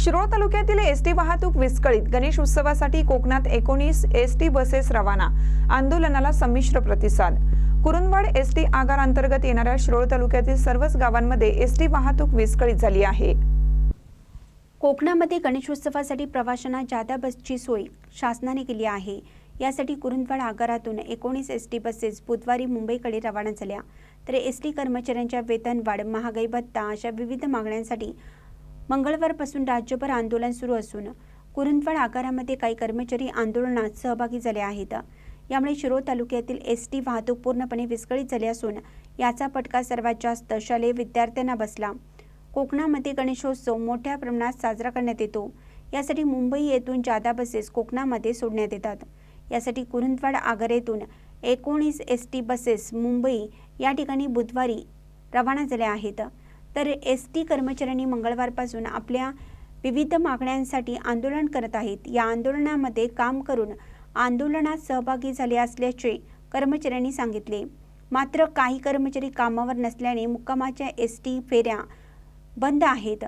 शिरोळ तालुक्यातील एसटी वाहतूक विस्कळीत. गणेश उत्सवासाठी कोकणात एकोणीस एसटी बसेस रवाना. आंदोलनाला संमिश्र प्रतिसाद. कुरुंदवाड एसटी आगार अंतर्गत येणाऱ्या शिरोळ तालुक्यातील सर्वच गावांमध्ये एसटी वाहतूक विस्कळीत झाली आहे. कोकणामध्ये गणेशोत्सवासाठी प्रवाशांना जादा बसची सोय शासनाने केली आहे. यासाठी कुरुंदवाड आगारातून एकोणीस एस टी बसेस बुधवारी मुंबईकडे रवाना झाल्या. तर एस टी कर्मचाऱ्यांच्या वेतनवाढ महागाई भत्ता अशा विविध मागण्यांसाठी मंगळवारपासून राज्यभर आंदोलन सुरू असून कुरुंदवाड आगारामध्ये काही कर्मचारी आंदोलनात सहभागी झाले आहेत. यामुळे शिरोळ तालुक्यातील एस टी वाहतूक पूर्णपणे विस्कळीत झाली असून याचा फटका सर्वात जास्त शालेय विद्यार्थ्यांना बसला. कोकणामध्ये गणेशोत्सव मोठ्या प्रमाणात साजरा करण्यात येतो. यासाठी मुंबई येथून जादा बसेस कोकणामध्ये सोडण्यात येतात. यासाठी कुरुंदवाड आगार येथून एकोणीस एस टी बसेस मुंबई या ठिकाणी बुधवारी रवाना झाल्या आहेत. तर एस टी कर्मचाऱ्यांनी मंगळवारपासून आपल्या विविध मागण्यांसाठी आंदोलन करत आहेत. या आंदोलनामध्ये काम करून आंदोलनात सहभागी झाले असल्याचे कर्मचाऱ्यांनी सांगितले. मात्र काही कर्मचारी कामावर नसल्याने मुक्कामाच्या एस टी फेऱ्या बंद आहेत.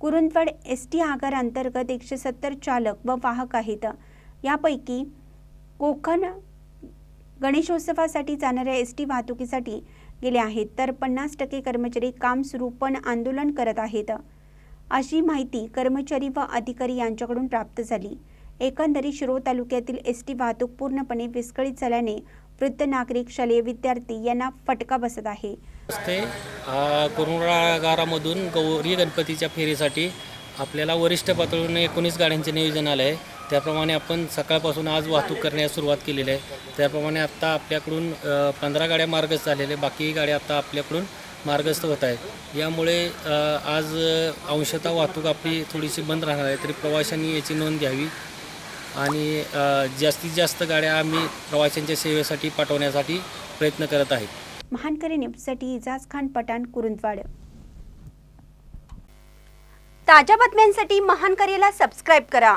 कुरुंदवाड एस टी आगार अंतर्गत एकशे सत्तर चालक व वाहक आहेत. यापैकी कोकण गणेशोत्सवासाठी जाणाऱ्या एस टी वाहतुकीसाठी गेले आहेत तर पन्नास टक्के कर्मचारी काम सुरू पण आंदोलन करत आहेत. अशी माहिती कर्मचारी व अधिकारी यांच्याकडून प्राप्त झाली. एकंदरीत शिरो तालुक्यातील एस टी वाहतूक पूर्णपणे विस्कळीत झाल्याने वृद्ध नागरिक शालेय विद्यार्थी यांना फटका बसत आहे. कुरुणागारामधून गौरी गणपतीच्या फेरीसाठी आपल्याला वरिष्ठ पातळीवरून एकोणीस गाड्यांचे नियोजन आलं आहे त्याप्रमाणे आपण सकाळपासून आज वाहतूक करण्यास सुरुवात केलेली आहे. त्याप्रमाणे आत्ता आपल्याकडून पंधरा गाड्या मार्गस्थ झालेल्या आहे. बाकी गाड्या आता आपल्याकडून मार्गस्थ होत आहेत. यामुळे आज अंशतः वाहतूक आपली थोडीशी बंद राहणार आहे तरी प्रवाशांनी याची नोंद घ्यावी. आणि जास्तीत जास्त गाड्या आम्ही प्रवाशांच्या सेवेसाठी पाठवण्यासाठी प्रयत्न करत आहेत महानकरी न्यूजसाठी इजाज खान पठाण कुरुंदवाड. ताज्या बातम्यांसाठी महान करेला सबस्क्राईब करा.